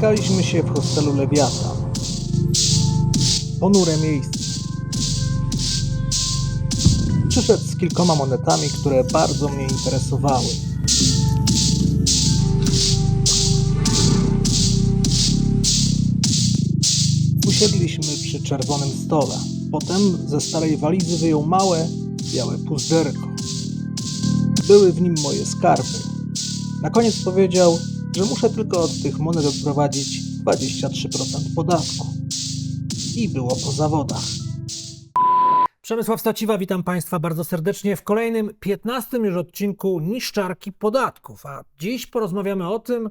Spotkaliśmy się w hostelu Lewiata. Ponure miejsce. Przyszedł z kilkoma monetami, które bardzo mnie interesowały. Usiedliśmy przy czerwonym stole. Potem ze starej walizy wyjął małe, białe puszderko. Były w nim moje skarby. Na koniec powiedział, że muszę tylko od tych monet odprowadzić 23% podatku. I było po zawodach. Przemysław Staciwa, witam Państwa bardzo serdecznie w kolejnym 15 już odcinku Niszczarki Podatków. A dziś porozmawiamy o tym,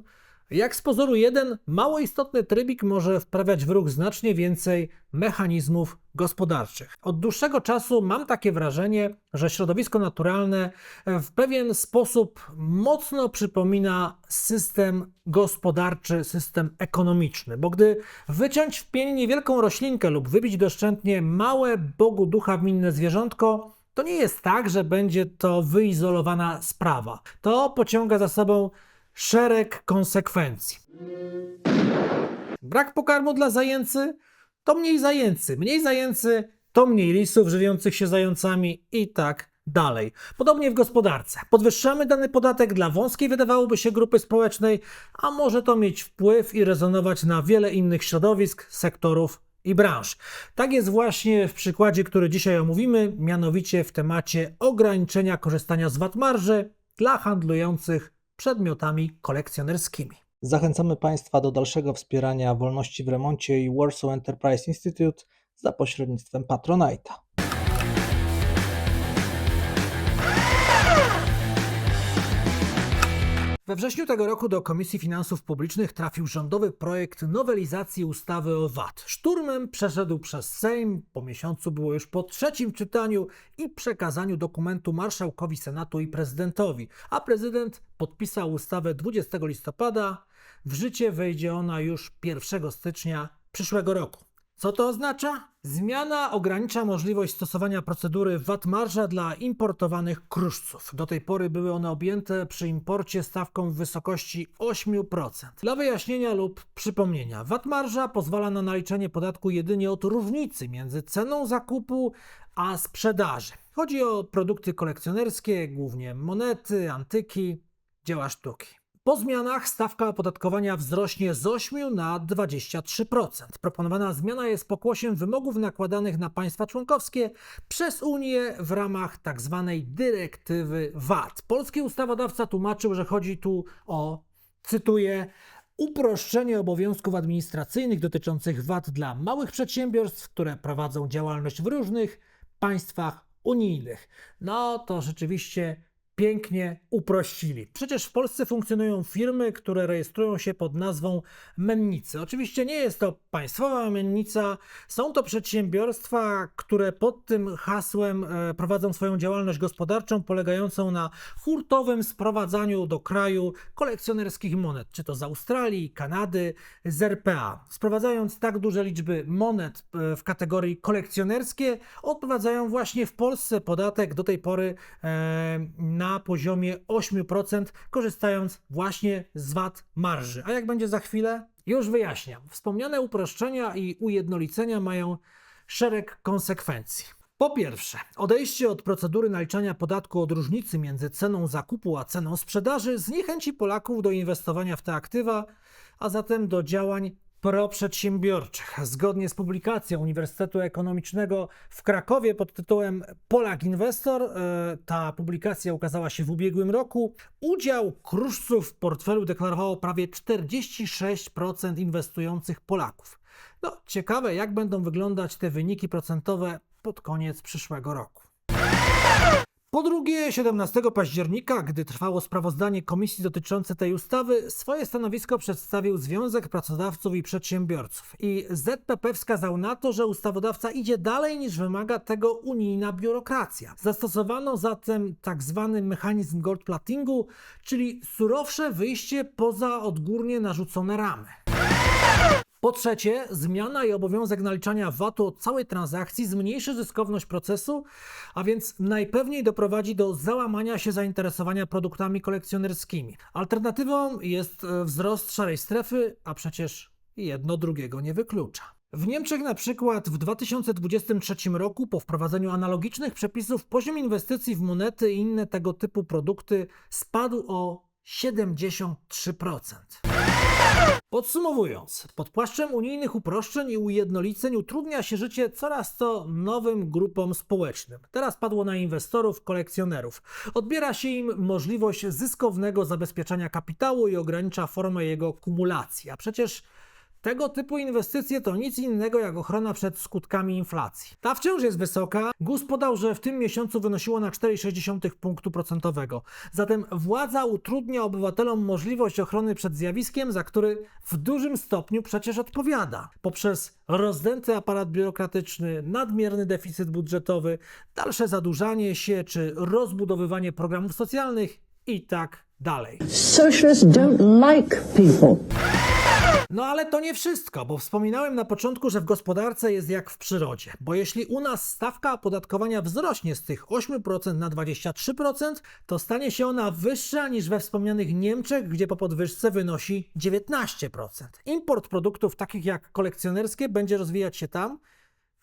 jak z pozoru jeden mało istotny trybik może wprawiać w ruch znacznie więcej mechanizmów gospodarczych. Od dłuższego czasu mam takie wrażenie, że środowisko naturalne w pewien sposób mocno przypomina system gospodarczy, system ekonomiczny, bo gdy wyciąć w pień niewielką roślinkę lub wybić doszczętnie małe Bogu ducha winne zwierzątko, to nie jest tak, że będzie to wyizolowana sprawa. To pociąga za sobą szereg konsekwencji. Brak pokarmu dla zajęcy to mniej zajęcy, mniej zajęcy to mniej lisów żywiących się zającami i tak dalej. Podobnie w gospodarce. Podwyższamy dany podatek dla wąskiej, wydawałoby się, grupy społecznej, a może to mieć wpływ i rezonować na wiele innych środowisk, sektorów i branż. Tak jest właśnie w przykładzie, który dzisiaj omówimy, mianowicie w temacie ograniczenia korzystania z VAT marży dla handlujących przedmiotami kolekcjonerskimi. Zachęcamy Państwa do dalszego wspierania wolności w remoncie i Warsaw Enterprise Institute za pośrednictwem Patronite'a. We wrześniu tego roku do Komisji Finansów Publicznych trafił rządowy projekt nowelizacji ustawy o VAT. Szturmem przeszedł przez Sejm, po miesiącu było już po trzecim czytaniu i przekazaniu dokumentu marszałkowi Senatu i prezydentowi, a prezydent podpisał ustawę 20 listopada. W życie wejdzie ona już 1 stycznia przyszłego roku. Co to oznacza? Zmiana ogranicza możliwość stosowania procedury VAT marża dla importowanych kruszców. Do tej pory były one objęte przy imporcie stawką w wysokości 8%. Dla wyjaśnienia lub przypomnienia, VAT marża pozwala na naliczenie podatku jedynie od różnicy między ceną zakupu a sprzedaży. Chodzi o produkty kolekcjonerskie, głównie monety, antyki, dzieła sztuki. Po zmianach stawka opodatkowania wzrośnie z 8 na 23%. Proponowana zmiana jest pokłosiem wymogów nakładanych na państwa członkowskie przez Unię w ramach tzw. dyrektywy VAT. Polski ustawodawca tłumaczył, że chodzi tu o, cytuję, uproszczenie obowiązków administracyjnych dotyczących VAT dla małych przedsiębiorstw, które prowadzą działalność w różnych państwach unijnych. No to rzeczywiście pięknie uprościli. Przecież w Polsce funkcjonują firmy, które rejestrują się pod nazwą mennicy. Oczywiście nie jest to państwowa mennica, są to przedsiębiorstwa, które pod tym hasłem e, prowadzą swoją działalność gospodarczą polegającą na hurtowym sprowadzaniu do kraju kolekcjonerskich monet, czy to z Australii, Kanady, z RPA. Sprowadzając tak duże liczby monet e, w kategorii kolekcjonerskie, odprowadzają właśnie w Polsce podatek do tej pory e, na poziomie 8%, korzystając właśnie z VAT marży. A jak będzie za chwilę? Już wyjaśniam. Wspomniane uproszczenia i ujednolicenia mają szereg konsekwencji. Po pierwsze, odejście od procedury naliczania podatku od różnicy między ceną zakupu a ceną sprzedaży zniechęci Polaków do inwestowania w te aktywa, a zatem do działań proprzedsiębiorczych. Zgodnie z publikacją Uniwersytetu Ekonomicznego w Krakowie pod tytułem Polak Inwestor, e, ta publikacja ukazała się w ubiegłym roku, udział kruszców w portfelu deklarowało prawie 46% inwestujących Polaków. No, ciekawe, jak będą wyglądać te wyniki procentowe pod koniec przyszłego roku. Po drugie, 17 października, gdy trwało sprawozdanie komisji dotyczące tej ustawy, swoje stanowisko przedstawił Związek Pracodawców i Przedsiębiorców. I ZPP wskazał na to, że ustawodawca idzie dalej niż wymaga tego unijna biurokracja. Zastosowano zatem tak zwany mechanizm gold platingu, czyli surowsze wyjście poza odgórnie narzucone ramy. Po trzecie, zmiana i obowiązek naliczania VAT-u od całej transakcji zmniejszy zyskowność procesu, a więc najpewniej doprowadzi do załamania się zainteresowania produktami kolekcjonerskimi. Alternatywą jest e, wzrost szarej strefy, a przecież jedno drugiego nie wyklucza. W Niemczech na przykład w 2023 roku po wprowadzeniu analogicznych przepisów poziom inwestycji w monety i inne tego typu produkty spadł o 73%. Podsumowując, pod płaszczem unijnych uproszczeń i ujednoliceń utrudnia się życie coraz to nowym grupom społecznym. Teraz padło na inwestorów, kolekcjonerów. Odbiera się im możliwość zyskownego zabezpieczania kapitału i ogranicza formę jego kumulacji. A przecież tego typu inwestycje to nic innego jak ochrona przed skutkami inflacji. Ta wciąż jest wysoka. GUS podał, że w tym miesiącu wynosiła na 4,6 punktu procentowego. Zatem władza utrudnia obywatelom możliwość ochrony przed zjawiskiem, za który w dużym stopniu przecież odpowiada. Poprzez rozdęty aparat biurokratyczny, nadmierny deficyt budżetowy, dalsze zadłużanie się czy rozbudowywanie programów socjalnych i tak dalej. Socialists don't like people. No ale to nie wszystko, bo wspominałem na początku, że w gospodarce jest jak w przyrodzie. Bo jeśli u nas stawka opodatkowania wzrośnie z tych 8% na 23%, to stanie się ona wyższa niż we wspomnianych Niemczech, gdzie po podwyżce wynosi 19%. Import produktów takich jak kolekcjonerskie będzie rozwijać się tam,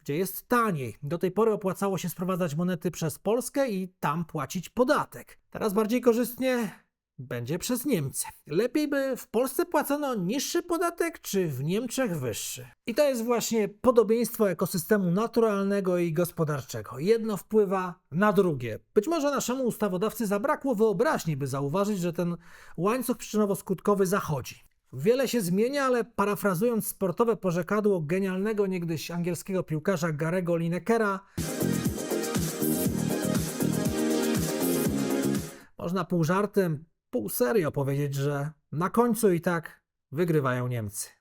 gdzie jest taniej. Do tej pory opłacało się sprowadzać monety przez Polskę i tam płacić podatek. Teraz bardziej korzystnie będzie przez Niemcy. Lepiej by w Polsce płacono niższy podatek, czy w Niemczech wyższy? I to jest właśnie podobieństwo ekosystemu naturalnego i gospodarczego. Jedno wpływa na drugie. Być może naszemu ustawodawcy zabrakło wyobraźni, by zauważyć, że ten łańcuch przyczynowo-skutkowy zachodzi. Wiele się zmienia, ale parafrazując sportowe porzekadło genialnego niegdyś angielskiego piłkarza Garego Linekera, można pół żartem, pół serio powiedzieć, że na końcu i tak wygrywają Niemcy.